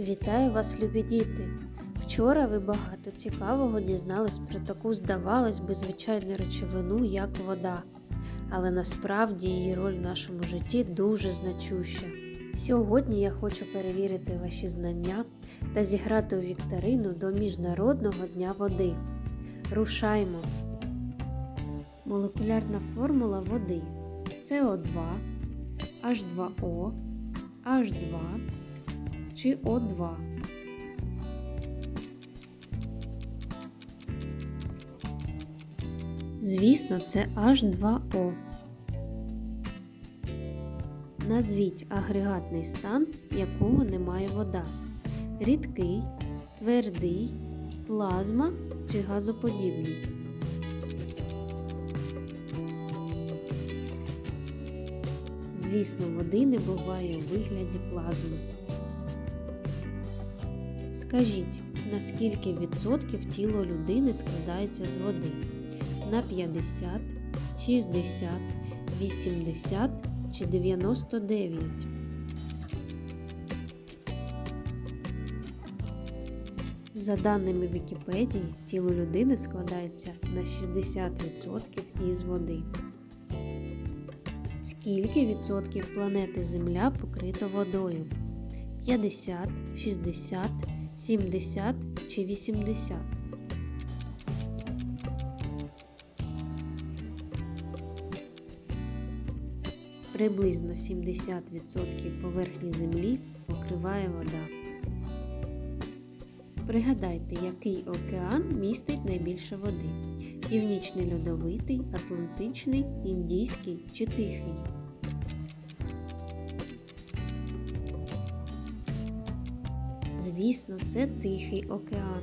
Вітаю вас, любі діти! Вчора ви багато цікавого дізнались про таку, здавалось би, звичайну речовину, як вода. Але насправді її роль в нашому житті дуже значуща. Сьогодні я хочу перевірити ваші знання та зіграти у вікторину до Міжнародного дня води. Рушаймо! Молекулярна формула води СО2, H2O, H2 чи О2. Звісно, це H2O. Назвіть агрегатний стан, якого немає вода. Рідкий, твердий, плазма чи газоподібний. Звісно, води не буває у вигляді плазми. Скажіть, на скільки відсотків тіло людини складається з води? На 50, 60, 80 чи 99? За даними Вікіпедії, тіло людини складається на 60% із води. Скільки відсотків планети Земля покрито водою? 50, 60, 70 чи 80? Приблизно 70% поверхні Землі покриває вода. Пригадайте, який океан містить найбільше води: Північний льодовитий, Атлантичний, Індійський чи Тихий. Звісно, це Тихий океан.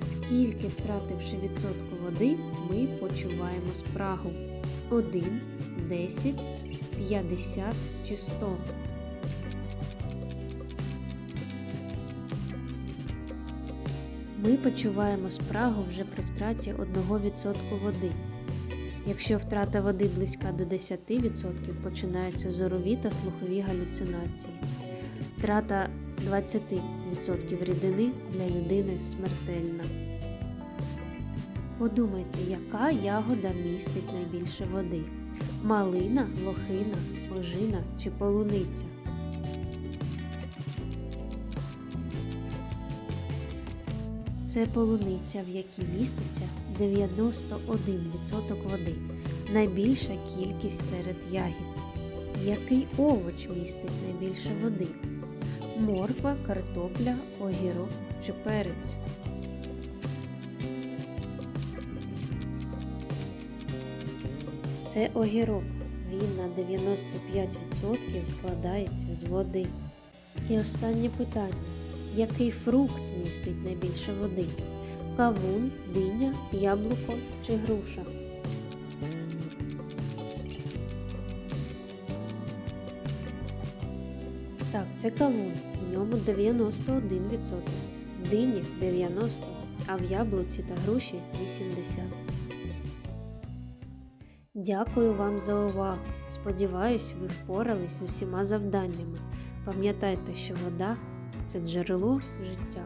Скільки втративши відсотку води, ми почуваємо спрагу? 1, 10, 50 чи 100? Ми почуваємо спрагу вже при втраті 1% води. Якщо втрата води близька до 10%, починаються зорові та слухові галюцинації. Втрата 20% рідини для людини смертельна. Подумайте, яка ягода містить найбільше води: малина, лохина, ожина чи полуниця. Це полуниця, в якій міститься 91% води, найбільша кількість серед ягід. Який овоч містить найбільше води? Морква, картопля, огірок чи перець. Це огірок. Він на 95% складається з води. І останнє питання. Який фрукт містить найбільше води? Кавун, диня, яблуко чи груша? Так, це кавун. В ньому 91%. В дині 90%, а в яблуці та груші 80%. Дякую вам за увагу. Сподіваюсь, ви впорались з усіма завданнями. Пам'ятайте, що вода це джерело життя.